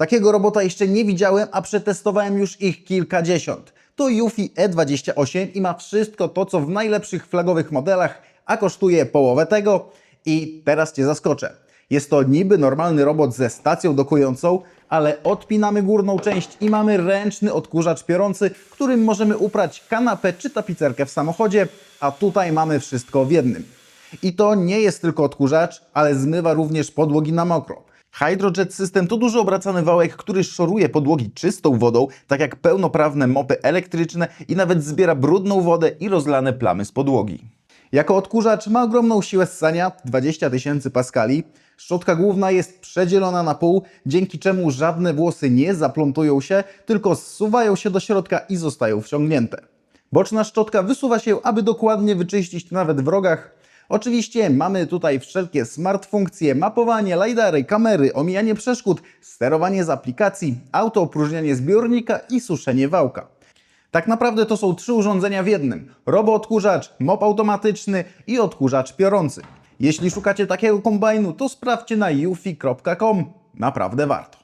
Takiego robota jeszcze nie widziałem, a przetestowałem już ich kilkadziesiąt. To Yufi E28 i ma wszystko to, co w najlepszych flagowych modelach, a kosztuje połowę tego. I teraz Cię zaskoczę. Jest to niby normalny robot ze stacją dokującą, ale odpinamy górną część i mamy ręczny odkurzacz piorący, którym możemy uprać kanapę czy tapicerkę w samochodzie, a tutaj mamy wszystko w jednym. I to nie jest tylko odkurzacz, ale zmywa również podłogi na mokro. Hydrojet System to dużo obracany wałek, który szoruje podłogi czystą wodą, tak jak pełnoprawne mopy elektryczne i nawet zbiera brudną wodę i rozlane plamy z podłogi. Jako odkurzacz ma ogromną siłę ssania 20 tysięcy paskali. Szczotka główna jest przedzielona na pół, dzięki czemu żadne włosy nie zaplątują się, tylko zsuwają się do środka i zostają wciągnięte. Boczna szczotka wysuwa się, aby dokładnie wyczyścić nawet w rogach. Oczywiście mamy tutaj wszelkie smart funkcje, mapowanie, lidary, kamery, omijanie przeszkód, sterowanie z aplikacji, autoopróżnianie zbiornika i suszenie wałka. Tak naprawdę to są trzy urządzenia w jednym: roboodkurzacz, mop automatyczny i odkurzacz piorący. Jeśli szukacie takiego kombajnu, to sprawdźcie na ufi.com. Naprawdę warto.